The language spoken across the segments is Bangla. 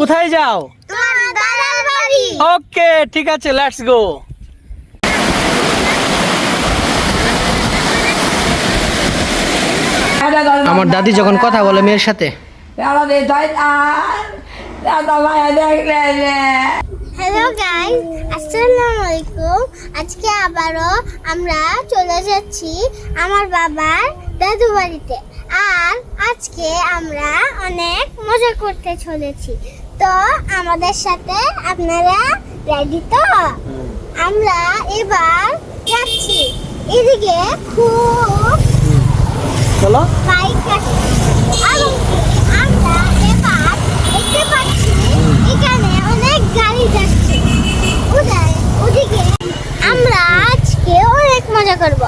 কোথায় যাও? তোমার দাদার ওকে ঠিক আছে লেটস গো আমার দাদি যখন কথা বলে মেয়ের সাথে। হ্যালো গাইস আসসালামু আলাইকুম আজকে আবারও আমরা চলে যাচ্ছি আমার বাবার দাদু বাড়িতে। আর আজকে আমরা অনেক মজা করতে চলেছি। তো আমাদের সাথে আপনারা রেডি তো? আমরা এবার যাচ্ছি। এদিকে খুব চলো। বাইক আমরা এবার দেখতে পাচ্ছি এখানে অনেক গাড়ি যাচ্ছে। ওদিকে আমরা আজকে অনেক মজা করব।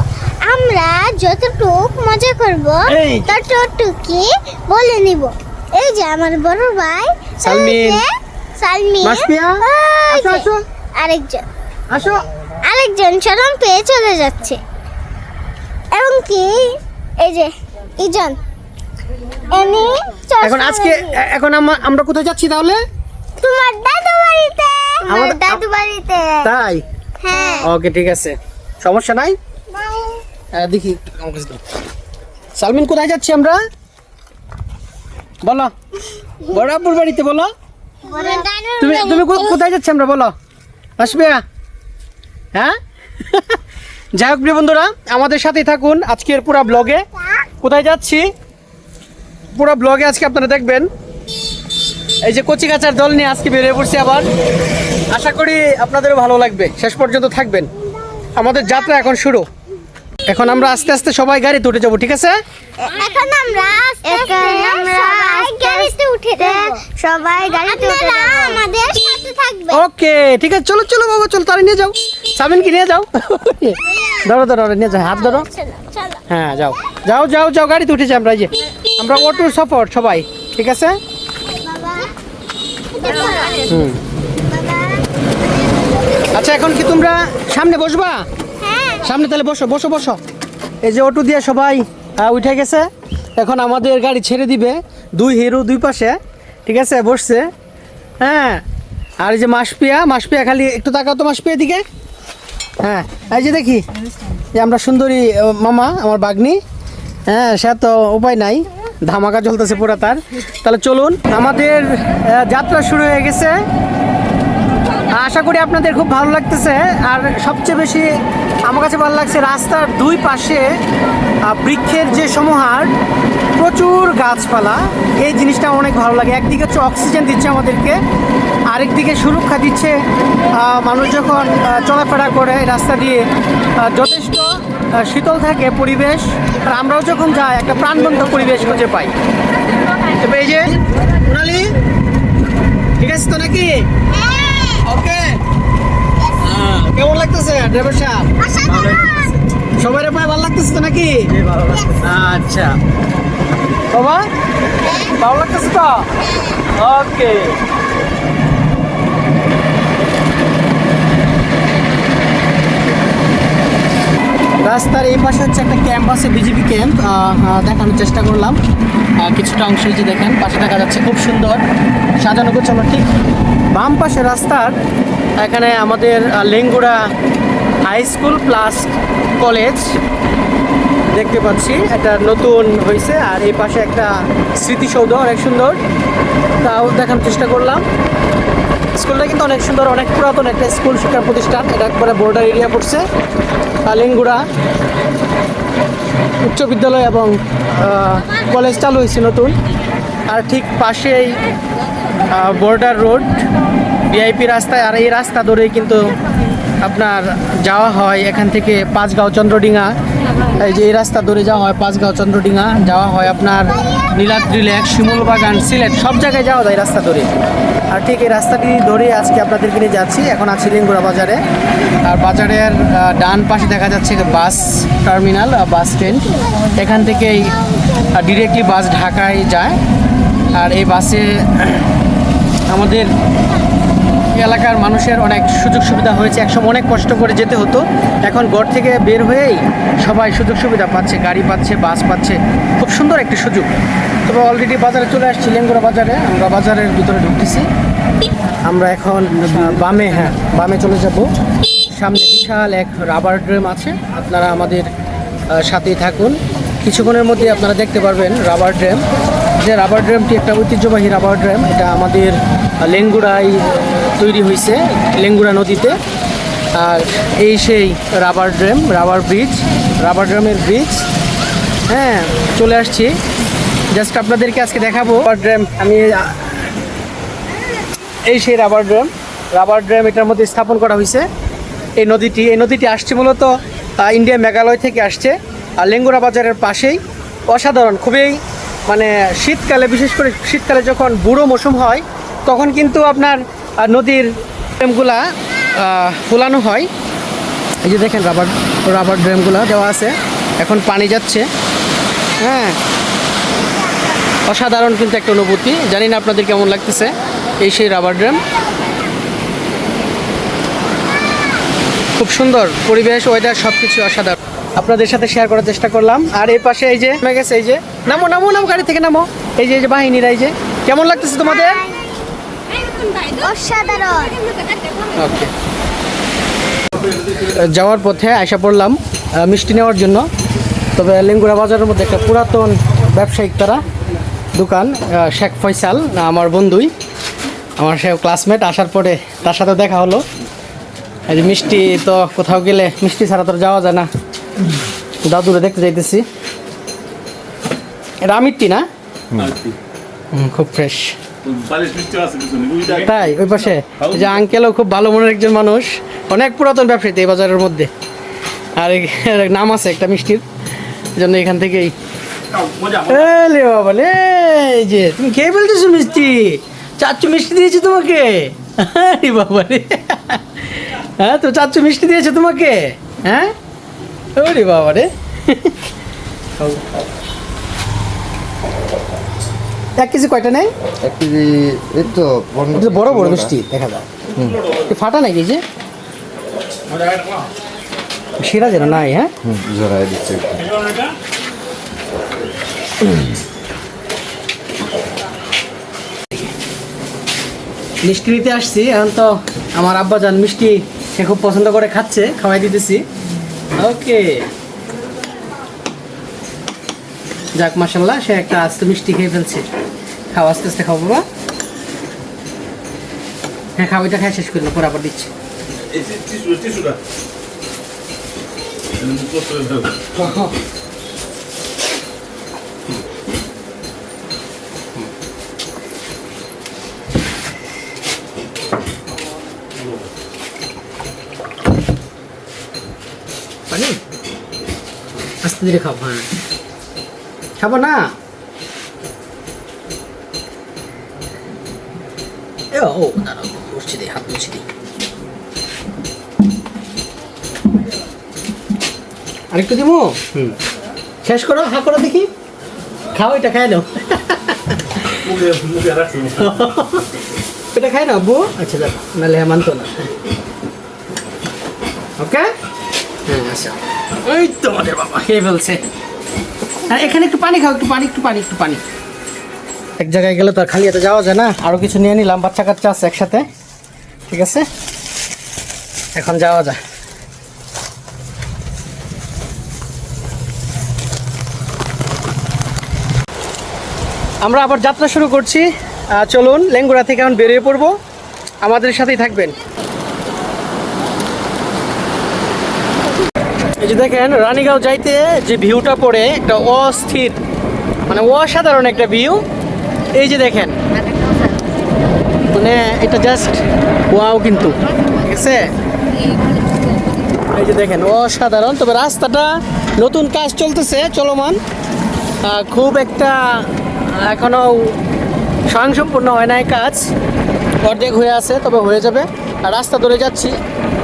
আমরা যতটুক মজা করব এই। ততটুকি বলে নিব। এই যে আমার বড় ভাই সালমিন। সালমিন। মাসপিয়া, আসো, আসো। আরেকজন। আসো। আরেকজন চরম পেয়ে চলে যাচ্ছে। এবং কি? এই যে ইজন। এনি এখন আজকে এখন আমা- আমরা কোথায় যাচ্ছি তাহলে? তোমার দাদু বাড়িতে। আমাদের- দাদু বাড়িতে। তাই? হ্যাঁ। ওকে ঠিক আছে। সমস্যা নাই? হ্যাঁ, দেখি আমার দাও। সালমিন কোথায় যাচ্ছি আমরা? বলো। বড়াপুর বাড়িতে বলো। তুমি তুমি কোথায় যাচ্ছি আমরা বলো। আসবে হ্যাঁ? যাই হোক প্রিয় বন্ধুরা আমাদের সাথেই থাকুন আজকের পুরো ব্লগে। কোথায় যাচ্ছি? পুরো ব্লগে আজকে আপনারা দেখবেন। এই যে কচি কাচার দল নিয়ে আজকে বেরিয়ে পড়ছি আবার। আশা করি আপনাদেরও ভালো লাগবে। শেষ পর্যন্ত থাকবেন। আমাদের যাত্রা এখন শুরু। এখন আমরা আস্তে আস্তে সবাই গাড়িতে উঠে যাব ঠিক আছে? এখন আমরা আস্তে আস্তে সবাই গাড়িতে উঠে যাব। সবাই গাড়িতে উঠে যাব। আমাদের সাথে থাকবে ওকে ঠিক আছে চলো চলো বাবা চলো তাহলে নিয়ে যাও। সাবিনকে নিয়ে যাও? ধরো ধরো নিয়ে যাও হাত ধরো। হ্যাঁ যাও। যাও যাও যাও গাড়িতে উঠেছি আমরা যে। আমরা অটোর সফর সবাই ঠিক আছে? হুম। আচ্ছা এখন কি তোমরা সামনে বসবা? সামনে তাহলে বসো বসো বসো। এই যে অটো দিয়ে সবাই উঠে গেছে। এখন আমাদের গাড়ি ছেড়ে দিবে, দুই হিরো দুই পাশে, ঠিক আছে, বসছে। হ্যাঁ আর এই যে মাসপিয়া মাসপিয়া খালি একটু তাকাও তো মাসপিয়া দিকে। হ্যাঁ এই যে দেখি যে আমরা সুন্দরী মামা, আমার বাগনি। হ্যাঁ সে তো উপায় নাই, ধামাকা চলতেছে পুরো তার। তাহলে চলুন, আমাদের যাত্রা শুরু হয়ে গেছে। আশা করি আপনাদের খুব ভালো লাগতেছে। আর সবচেয়ে বেশি আমার কাছে ভালো লাগছে রাস্তার দুই পাশে বৃক্ষের যে সমাহার, প্রচুর গাছপালা। এই জিনিসটা অনেক ভালো লাগে। একদিকে হচ্ছে অক্সিজেন দিচ্ছে আমাদেরকে, আরেকদিকে সুরক্ষা দিচ্ছে মানুষ যখন চলাফেরা করে রাস্তা দিয়ে যথেষ্ট শীতল থাকে পরিবেশ, আর আমরাও যখন যাই, একটা প্রাণবন্ত পরিবেশ খুঁজে পাই। তবে এই যে ঠিক আছে তো নাকি ওকে হ্যাঁ, কেমন লাগতেছে ড্রাইভার সাহেব সবাই পায়ে ভালো লাগতেছে তো নাকি? আচ্ছা। বাবা, ভালো লাগতেছে তো? ওকে। রাস্তার এই পাশে হচ্ছে একটা ক্যাম্প আছে বিজেপি ক্যাম্প দেখানোর চেষ্টা করলাম। কিছুটা অংশ যে দেখেন, পাশে দেখা যাচ্ছে খুব সুন্দর সাজানো গোছানো। ঠিক বাম পাশে রাস্তার, এখানে আমাদের Lengura high school plus college দেখতে পাচ্ছি। এটা নতুন হয়েছে আর এই পাশে একটা স্মৃতিসৌধ, অনেক সুন্দর। তাও দেখানোর চেষ্টা করলাম। স্কুলটা কিন্তু অনেক সুন্দর, অনেক পুরাতন একটা স্কুল শিক্ষা প্রতিষ্ঠান। এটা একবারে বর্ডার এরিয়া পড়ছে কালিঙ্গুড়া উচ্চ বিদ্যালয় এবং কলেজ চালু হয়েছে নতুন। আর ঠিক পাশেই বর্ডার রোড ভিআইপি রাস্তায়। আর এই রাস্তা ধরেই কিন্তু আপনার যাওয়া হয় এখান থেকে পাঁচগাঁও চন্দ্রডিঙা। এই যে এই রাস্তা ধরে যাওয়া হয় পাঁচগাঁও চন্দ্রডিঙা, যাওয়া হয় আপনার নীলাদ্রি লেক, শিমুল বাগান, সিলেট, সব জায়গায় যাওয়া যায় রাস্তা ধরে। আর ঠিক এই রাস্তাটি ধরে আজকে আপনাদেরকে নিয়ে যাচ্ছি। এখন আছি লিঙ্গুড়া বাজারে। আর বাজারের ডান পাশে দেখা যাচ্ছে বাস টার্মিনাল বাস স্ট্যান্ড। এখান থেকেই ডিরেক্টলি বাস ঢাকায় যায়। আর এই বাসে আমাদের এলাকার মানুষের অনেক সুযোগ সুবিধা হয়েছে। একসময় অনেক কষ্ট করে যেতে হতো। এখন ঘর থেকে বের হয়েই সবাই সুযোগ সুবিধা পাচ্ছে গাড়ি পাচ্ছে বাস পাচ্ছে। খুব সুন্দর একটি সুযোগ। তবে অলরেডি বাজারে চলে আসছি লেঙ্গুরা বাজারে। আমরা বাজারের ভিতরে ঢুকতেছি। আমরা এখন বামে হ্যাঁ বামে চলে যাব। সামনে বিশাল এক রাবার ড্রেম আছে। আপনারা আমাদের সাথেই থাকুন। কিছুক্ষণের মধ্যে আপনারা দেখতে পারবেন রাবার ড্রেম। যে রাবার ড্রেমটি একটা ঐতিহ্যবাহী রাবার ড্রেম। এটা আমাদের আহ, লেঙ্গুড়ায় তৈরি হয়েছে লেঙ্গুড়া নদীতে। আর এই সেই rubber dam rubber bridge, rubber ড্রেমের bridge. হ্যাঁ চলে আসছি। জাস্ট আপনাদেরকে আজকে দেখাবো। রাবার ড্রেম আমি, এই সেই রাবার ড্রেম রাবার ড্রেম এটার মধ্যে স্থাপন করা হয়েছে। এই নদীটি এই নদীটি আসছে মূলত ইন্ডিয়া মেঘালয় থেকে আসছে। আর লেঙ্গুরা বাজারের পাশেই অসাধারণ, খুবই মানে শীতকালে, বিশেষ করে শীতকালে যখন বুড়ো মৌসুম হয়, তখন কিন্তু আপনার নদীর ড্রেমগুলা ফুলানো হয়। এই যে দেখেন রাবার রাবার ড্রেমগুলো দেওয়া আছে। এখন পানি যাচ্ছে। হ্যাঁ। অসাধারণ কিন্তু একটা অনুভূতি। জানি না আপনাদের কেমন লাগতেছে এই সেই রাবার ড্রাম খুব সুন্দর পরিবেশ ওয়েদার সব কিছু অসাধারণ। আপনাদের সাথে শেয়ার করার চেষ্টা করলাম। আর এই পাশে এই যে গেছে, এই যে, নামো নামো নামো, গাড়ি থেকে নামো। এই যে এই যে বাহিনীরা, এই যে, কেমন লাগতেছে তোমাদের? অসাধারণ। ওকে যাওয়ার পথে আশা পড়লাম মিষ্টি নেওয়ার জন্য। তবে লেঙ্গুড়া বাজারের মধ্যে একটা পুরাতন ব্যবসায়িক তারা দোকান শেখ ফয়সাল না, আমার বন্ধুই আমার সে ক্লাসমেট আসার পরে তার সাথে দেখা হলো। এই যে মিষ্টি তো কোথাও গেলে মিষ্টি ছাড়া তো আর যাওয়া যায় না। দাদুরে দেখতে যাইতেছি। এটা আমিরটি না? খুব ফ্রেশ তাই ওই পাশে। এই যে আঙ্কেলও খুব ভালো মনের একজন মানুষ অনেক পুরাতন ব্যবসায়ী এই বাজারের মধ্যে। আর নাম আছে একটা মিষ্টির জন্য এখান থেকেই। এলে বাবা এই যে তুমি খেয়ে ফেলতেছো মিষ্টি? চাচ্চু মিষ্টি দিয়েছে তোমাকে? আরে বাবা রে। হ্যাঁ তো চাচ্চু মিষ্টি দিয়েছে তোমাকে? হ্যাঁ? ওরে বাবা রে। এক কেজি কয়টা নেই এক কেজি এই তো বড় বড় মিষ্টি দেখা যায় ফাটা নাকি এই যে? সেরা যেন নাই হ্যাঁ? জড়াই দিচ্ছে মিষ্টি নিতে আসছি এখন তো আমার আব্বা যান মিষ্টি সে খুব পছন্দ করে খাচ্ছে খাওয়াই দিতেছি। ওকে যাক মাসাল্লাহ সে একটা আস্তে মিষ্টি খেয়ে ফেলছে। খাও আস্তে আস্তে খাও বাবা। হ্যাঁ খাও এটা খাই শেষ করল পরে আবার দিচ্ছি। পানি? আস্তে ধীরে খাও হ্যাঁ। খাব না? এ ও দাঁড়াও মুছছি দিই হাত মুছি দিই আরেকটু দিব হুম। শেষ করো হা করো দেখি। খাও এটা খাই নাও। এটা খাই না আব্বু আচ্ছা দাদা নাহলে হ্যাঁ মানতো না। ওকে? হ্যাঁ আচ্ছা। এই তো আমাদের বাবা খেয়ে ফেলছে। এখানে একটু পানি খাও, একটু পানি একটু পানি একটু পানি। এক জায়গায় গেলে তো আর খালি হাতে যাওয়া যায় না। আরও কিছু নিয়ে নিলাম, বাচ্চা কাচ্চা আছে একসাথে। ঠিক আছে? এখন যাওয়া যায়। আমরা আবার যাত্রা শুরু করছি। চলুন, লেঙ্গুড়া থেকে এখন বেরিয়ে পড়ব। আমাদের সাথেই থাকবেন। এই যে দেখেন, রানীগাঁও যাইতে যে ভিউটা পড়ে, একটা অস্থির মানে অসাধারণ একটা ভিউ। এই যে দেখেন মানে এটা জাস্ট ওয়াও কিন্তু, ঠিক আছে? এই যে দেখেন, অসাধারণ। তবে রাস্তাটা নতুন কাজ চলতেছে, চলমান। খুব একটা এখনও স্বয়ংসম্পূর্ণ হয় নাই কাজ। অর্ধেক হয়ে আছে, তবে হয়ে যাবে। আর রাস্তা ধরে যাচ্ছি।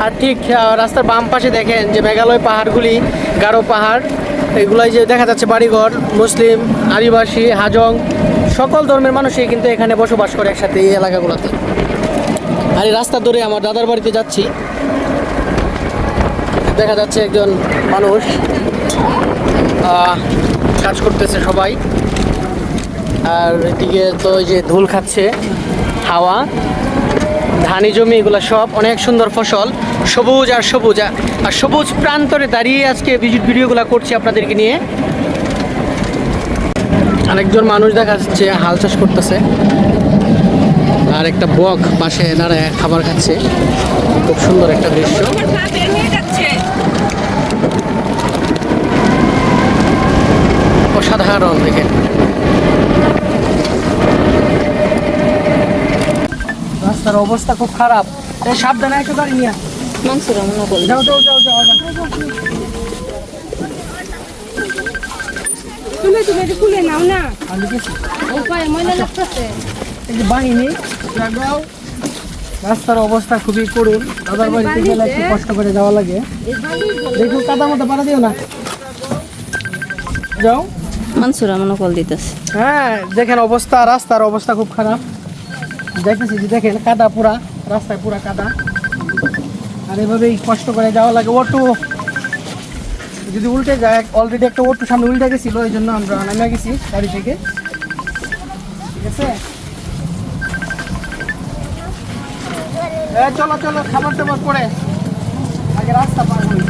আর ঠিক রাস্তার বাম পাশে দেখেন যে মেঘালয় পাহাড়গুলি, গারো পাহাড়, এগুলাই যে দেখা যাচ্ছে বাড়িঘর, মুসলিম, আদিবাসী, হাজং, সকল ধর্মের মানুষই কিন্তু এখানে বসবাস করে একসাথে এই এলাকাগুলোতে। আর এই রাস্তা ধরে আমার দাদার বাড়িতে যাচ্ছি। দেখা যাচ্ছে একজন মানুষ কাজ করতেছে সবাই। আর এদিকে তো ওই যে ধুল খাচ্ছে, হাওয়া। ধানি জমি, এগুলো সব অনেক সুন্দর ফসল। সবুজ আর সবুজ আর- সবুজ প্রান্তরে দাঁড়িয়ে আজকে ভিডিওগুলো করছি আপনাদেরকে নিয়ে। আরেকজন মানুষ দেখা যাচ্ছে, হাল চাষ করতেছে। আর একটা বক পাশে দাঁড়ায় খাবার খাচ্ছে। খুব সুন্দর একটা দৃশ্য। অসাধারণ দেখে। রাস্তার অবস্থা খুব খারাপ। সাবধানে একটু গাড়ি নিয়ে যাও যাও যাও যাও যাও। তুমি তুমি এটা খুলে নাও না। আমি গেছি। ও ময়লা লাগতেছে। এই যে বাহিনী লাগাও রাস্তার অবস্থা খুবই করুন দাদার বাড়িতে গেলে একটু কষ্ট করে যাওয়া লাগে। দেখুন কাদা মতো পাড়া দিও না। যাও। মানসুরা মনে কল দিতেছে। হ্যাঁ দেখেন অবস্থা রাস্তার অবস্থা খুব খারাপ। দেখতেছি যে দেখেন কাদা পুরা, রাস্তায় পুরা কাদা। আর এভাবেই কষ্ট করে যাওয়া লাগে অটো। যদি উল্টে যায় অলরেডি একটা অটো সামনে উল্টে গেছিল, এই জন্য আমরা নামে গেছি গাড়ি থেকে। ঠিক আছে? চলো চলো, খাবার দাবার পরে। আগে রাস্তা পার হই।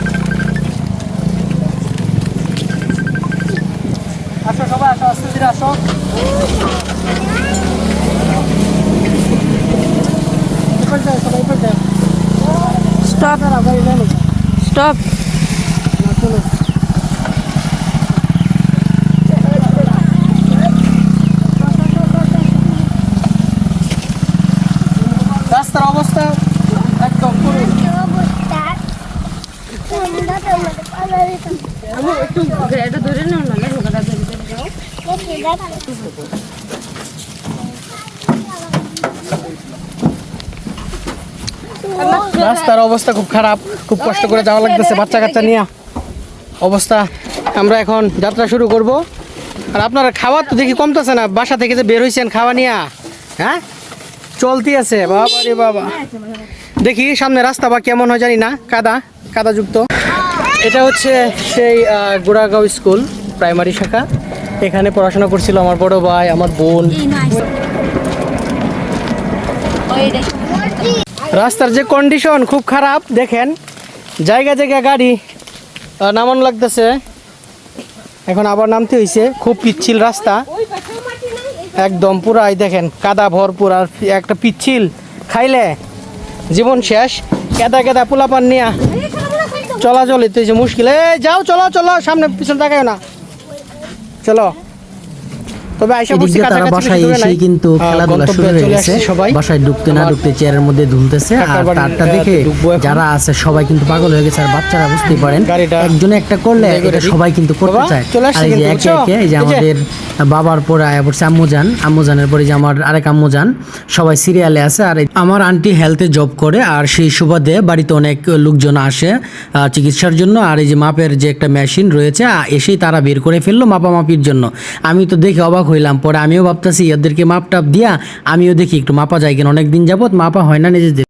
আসো সবাই, আসো আস্তে আসো এবার যাও, সবাই এবার যাও। স্টপ। স্টপ। রাস্তার অবস্থা একদম করুন একটু এটা ধরে নাও না কথা ধরে ধরে যাও রাস্তার অবস্থা খুব খারাপ, খুব কষ্ট করে যাওয়া লাগতেছে বাচ্চা কাচ্চা নিয়ে। অবস্থা, আমরা এখন যাত্রা শুরু করব। আর আপনারা খাবার তো দেখি কমতেছে না, বাসা থেকে যে বের হয়েছেন খাওয়া নিয়ে হ্যাঁ? চলতি আছে, বাবা রে বাবা। দেখি সামনে রাস্তা বা কেমন হয় জানি না, কাদা, কাদাযুক্ত। এটা হচ্ছে সেই গোড়াগাঁও স্কুল প্রাইমারি শাখা। এখানে পড়াশোনা করছিল আমার বড় ভাই, আমার বোন। রাস্তার যে কন্ডিশন খুব খারাপ, দেখেন, জায়গা জায়গা গাড়ি নামানো লাগতেছে। এখন আবার নামতে হয়েছে খুব পিচ্ছিল রাস্তা। একদম পুরাই, দেখেন, কাদা ভরপুর, আর একটা পিচ্ছিল। খাইলে জীবন শেষ, কেদা কেদা পোলাপান নিয়া চলাচল এতে মুশকিল। এই, যাও, চলো চলো, সামনে পিছনে তাকায় না। চলো। তবে আইসা এদিক পড়ছি দিয়ে তারা বাসায় এসেই কিন্তু খেলাধুলা শুরু হয়ে গেছে। সবাই। বাসায় ঢুকতে না ঢুকতে চেয়ারের মধ্যে ঝুলতেছে আর তারটা দেখে যারা আছে সবাই কিন্তু পাগল হয়ে গেছে আর বাচ্চারা বুঝতেই পারেন। একজনে একটা করলে এটা সবাই কিন্তু করতে চায়। আর এই যে একে একে এই যে আমাদের বাবার পরে আয়া পড়ছে আম্মুজান। আম্মুজানের পরে যে আমার আরেক আম্মুজান সবাই সিরিয়ালে আছে। আর আমার আন্টি হেলথে জব করে আর সেই সুবাদে বাড়িতে অনেক লোকজন আসে চিকিৎসার জন্য। আর এই যে মাপের যে একটা মেশিন রয়েছে এসেই তারা বের করে ফেলল মাপামাপির জন্য। আমি তো দেখে অবাক হইলাম। পরে আমিও ভাবতেছি, এদেরকে মাপ টাপ দিয়া আমিও দেখি একটু মাপা যায় কিনা। অনেকদিন যাবত মাপা হয় না নিজেদের।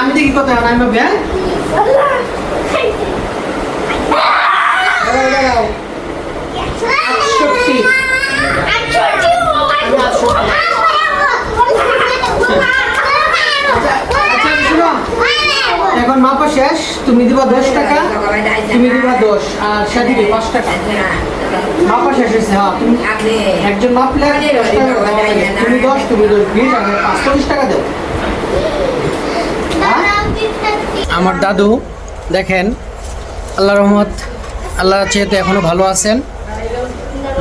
আমি দেখি এখন আমি ভাবি, হ্যাঁ। আচ্ছা, শোনো, এখন মাপা শেষ তুমি দিবা দশ টাকা তুমি দিবা দশ আর সে দিবে পাঁচ টাকা। মাপা শেষ হয়েছে হ্যাঁ। একজন মাপলে। তুমি দশ তুমি দশ বিশ আর পাঁচচল্লিশ টাকা দেও। আমার দাদু, দেখেন, আল্লাহ রহমত আল্লাহ চেয়েতে এখনও ভালো আছেন।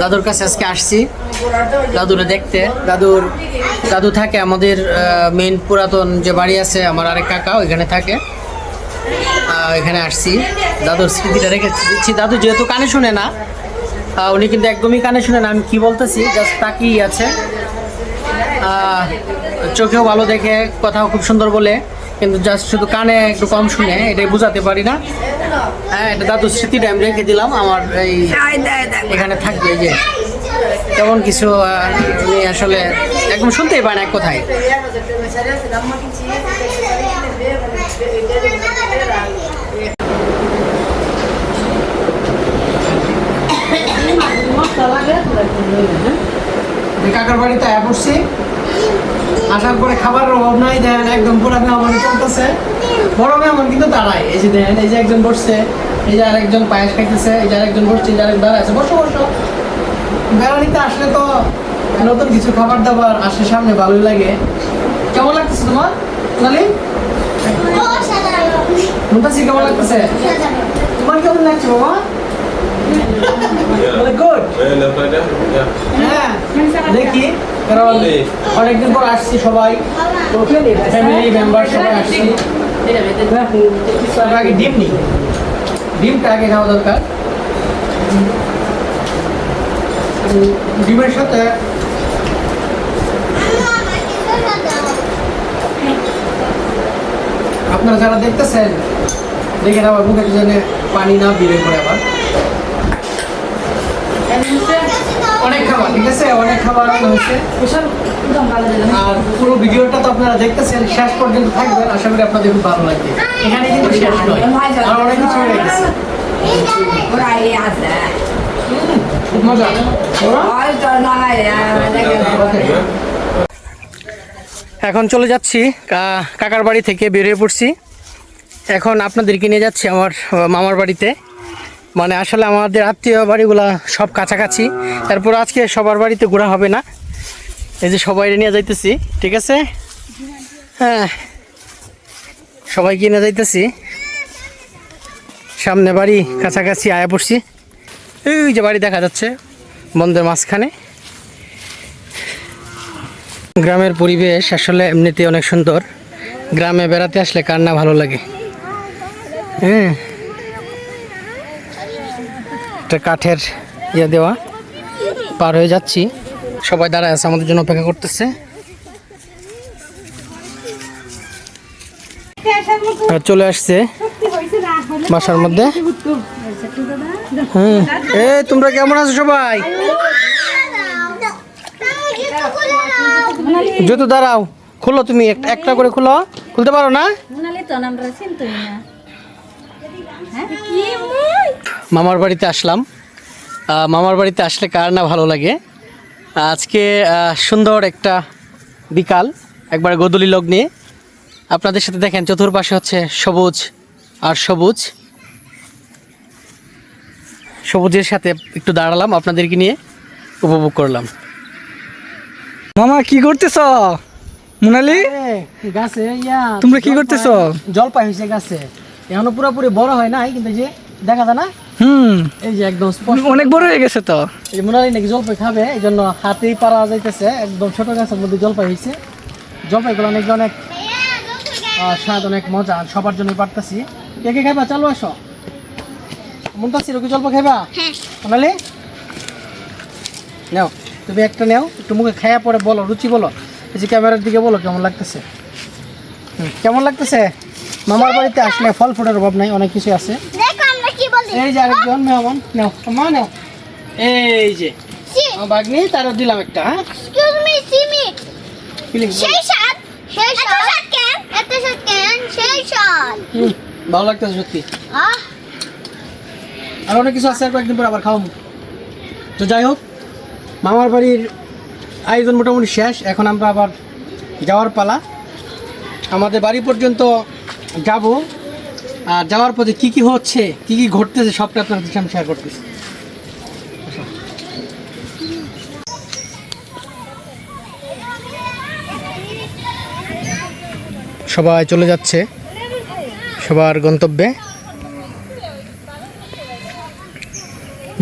দাদুর কাছে আজকে আসছি, দাদুরে দেখতে। দাদুর, দাদু থাকে আমাদের মেন পুরাতন যে বাড়ি আছে, আমার আরেক কাকা ওইখানে থাকে। এখানে আসছি। দাদুর স্মৃতিটা রেখে দিচ্ছি। দাদু যেহেতু কানে শুনে না উনি কিন্তু একদমই কানে শুনে না, আমি কি বলতেছি? জাস্ট তাকিয়ে আছে। চোখেও ভালো দেখে কথাও খুব সুন্দর বলে কিন্তু জাস্ট শুধু কানে একটু কম শুনে এটাই বোঝাতে পারি না। হ্যাঁ এটা দাদু স্মৃতিটা আমি রেখে দিলাম আমার এই এখানে থাকবে যে। তেমন কিছু আসলে একদম শুনতেই পায় না এক কথায়। কাকার বাড়িতে পড়ছি। আসার পরে খাবারের অভাব নাই দেন একদম পুরো মেহমান চলতেছে। বড় মেহমান কিন্তু তারাই এই যে দেখেন এই যে একজন বসছে এই যে আরেকজন পায়েস খাইতেছে এই যে আরেকজন বসছে এই যে আরেক দাঁড়ায় আছে। বসো বসো। বেড়ানিতে আসলে তো নতুন কিছু খাবার দাবার আসে সামনে ভালোই লাগে। কেমন লাগতেছে তোমার নালি মুন্তাসি কেমন লাগতেছে? তোমার কেমন লাগছে বাবা. Ya. হ্যাঁ দেখি। কারণ অনেকদিন পর আসছি সবাই। ফ্যামিলি মেম্বার সবাই আসছি। তার আগে ডিম নিই। ডিমটা আগে খাওয়া দরকার। ডিমের সাথে আপনারা যারা দেখতেছেন, দেখে আবার মুখে জন্য পানি না বেরিয়ে পড়ে আবার। অনেক খাবার ঠিক আছে? অনেক খাবার হয়েছে। আর পুরো ভিডিওটা তো আপনারা দেখতেছেন শেষ পর্যন্ত থাকবেন। আশা করি আপনাদের খুব ভালো লাগবে। এখানে কিন্তু শেষ নয়। আর অনেক কিছু হয়ে গেছে। খুব মজা। এখন চলে যাচ্ছি কাকার বাড়ি থেকে বেরিয়ে পড়ছি। এখন আপনাদেরকে নিয়ে যাচ্ছি আমার মামার বাড়িতে। মানে আসলে আমাদের আত্মীয় বাড়িগুলা সব কাছাকাছি। তারপর আজকে সবার বাড়িতে ঘোরা হবে না। এই যে সবাই নিয়ে যাইতেছি, ঠিক আছে? হ্যাঁ। সবাইকে নিয়ে যাইতেছি। সামনে বাড়ি কাছাকাছি আয়া পড়ছি। এই যে বাড়ি দেখা যাচ্ছে বন্ধের মাঝখানে। গ্রামের পরিবেশ আসলে এমনিতে অনেক সুন্দর। গ্রামে বেড়াতে আসলে কার না ভালো লাগে। হ্যাঁ। একটা কাঠের ইয়ে দেওয়া পার হয়ে যাচ্ছি। সবাই দাঁড়ায় আছে, আমাদের জন্য অপেক্ষা করতেছে। চলে আসছে বাসার মধ্যে। হ্যাঁ। তোমরা কেমন আছো সবাই? জুতো দাঁড়াও, খুলো তুমি, একটা করে খুলো। খুলতে পারো না। মামার বাড়িতে আসলাম। মামার বাড়িতে আসলে কার না ভালো লাগে? আজকে সুন্দর একটা বিকাল একবার গোদলি লগ্নে আপনাদের সাথে দেখেন চতুর্পাশে হচ্ছে সবুজ আর সবুজ। সবুজের সাথে একটু দাঁড়ালাম আপনাদেরকে নিয়ে উপভোগ করলাম। মামা কি করতেছ? মোনালি? গাছে তোমরা কি করতেছো? জলপাই হয়েছে গাছে। এখনও পুরোপুরি বড় হয় নাই কিন্তু যে দেখা যায় না? হুম। এই যে একদম অনেক বড় হয়ে গেছে তো। এই যে মোনালি নাকি জলপাই খাবে এই জন্য হাতেই পারা যাইতেছে একদম ছোট গাছের মধ্যে জলপাই হয়েছে জলপাইগুলো অনেক অনেক স্বাদ অনেক মজা সবার জন্য পারতেছি। কে কে খাইবা? চালু আসো। মুন্তাসির কি জলপাই খাইবা? মোনালি? নাও তুমি একটা নাও একটু মুখে খাইয়া পরে বলো রুচি বলো। এই যে ক্যামেরার দিকে বলো কেমন লাগতেছে? হুম, কেমন লাগতেছে? মামার বাড়িতে আসলে ফল ফুটের অভাব নাই অনেক কিছু আছে। দেখো আমরা কি বলি। এই যে আরেকজন মেহমান নাও মা নাও। এই যে বাগনি তারও দিলাম একটা হ্যাঁ? ভালো লাগতেছে সত্যি। আর অনেক কিছু আছে আর কয়েকদিন পর আবার খাওয়াবো। তো যাই হোক মামার বাড়ির আয়োজন মোটামুটি শেষ এখন আমরা আবার যাওয়ার পালা। আমাদের বাড়ি পর্যন্ত যাব আর যাওয়ার পথে কি কি হচ্ছে কি কি ঘটতেছে সবটা আপনাদের সাথে আমি শেয়ার করতেছি সবাই চলে যাচ্ছে সবার গন্তব্যে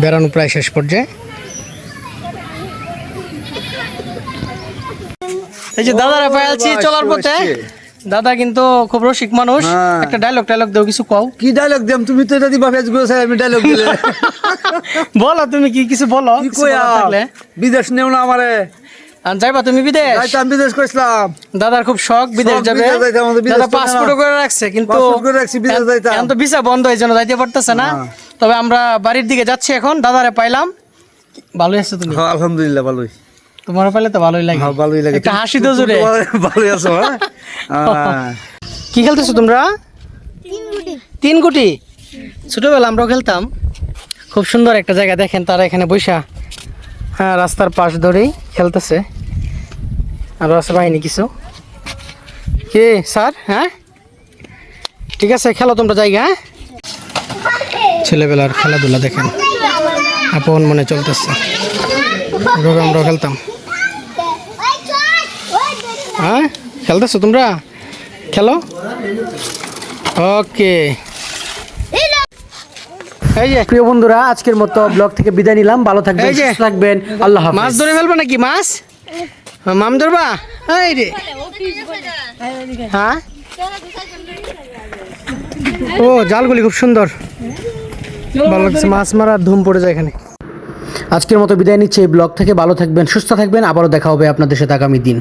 বেড়ানো প্রায় শেষ পর্যায়ে এই যে দাদারা পাই আছি চলার পথে দাদা কিন্তু খুব রসিক মানুষ। হ্যাঁ। একটা ডায়লগ টাইলগ দাও কিছু কও। কি ডায়লগ দিম তুমি তো দিবা ফেসবুকে চাই আমি ডায়লগ দিলে। বলো তুমি কি কিছু বলো কি বিদেশ নেও না আমারে। যাইবা তুমি বিদেশ? যাইতাম বিদেশ কইছিলাম। দাদার খুব শখ বিদেশ যাবে। দাদা পাসপোর্ট করে রাখছে কিন্তু করে রাখছি, বিদেশ যাইতাম। এখন তো ভিসা বন্ধ এই জন্য যাইতে পারতেছে না। হ্যাঁ। তবে আমরা বাড়ির দিকে যাচ্ছি এখন দাদারে পাইলাম। ভালোই আছো তুমি। হ্যাঁ আলহামদুলিল্লাহ ভালোই। তোমার পাইলে তো ভালোই লাগে। হ্যাঁ ভালোই লাগে। একটা হাসি তো জোরে ভালোই আছো হ্যাঁ। কি খেলতেছো তোমরা? তিন গুটি। ছোটবেলা আমরাও খেলতাম। খুব সুন্দর একটা জায়গা দেখেন তারা এখানে বৈশা হ্যাঁ রাস্তার পাশ ধরেই খেলতেছে। আর আছে বাহিনী কিছু। কে? স্যার? হ্যাঁ? ঠিক আছে খেলো তোমরা জায়গা হ্যাঁ? ছেলেবেলার খেলাধুলা দেখেন। আপন মনে চলতেছে। আমরাও খেলতাম। হ্যাঁ? খেলতেছো তোমরা? খেলো? ওকে। এই যে। প্রিয় বন্ধুরা আজকের মতো ব্লগ থেকে বিদায় নিলাম। ভালো থাকবেন সুস্থ থাকবেন। আল্লাহ হাফেজ। মাছ ধরে ফেলব নাকি? মাছ? মাম ধরবা? এই রে। হ্যাঁ? ও জালগুলি খুব সুন্দর। ভালো লাগছে। মাছ মারার ধুম পড়ে যায় এখানে। আজকের মতো বিদায় নিচ্ছে এই ব্লগ থেকে। ভালো থাকবেন সুস্থ থাকবেন। আবারও দেখা হবে আপনাদের সাথে আগামী দিন।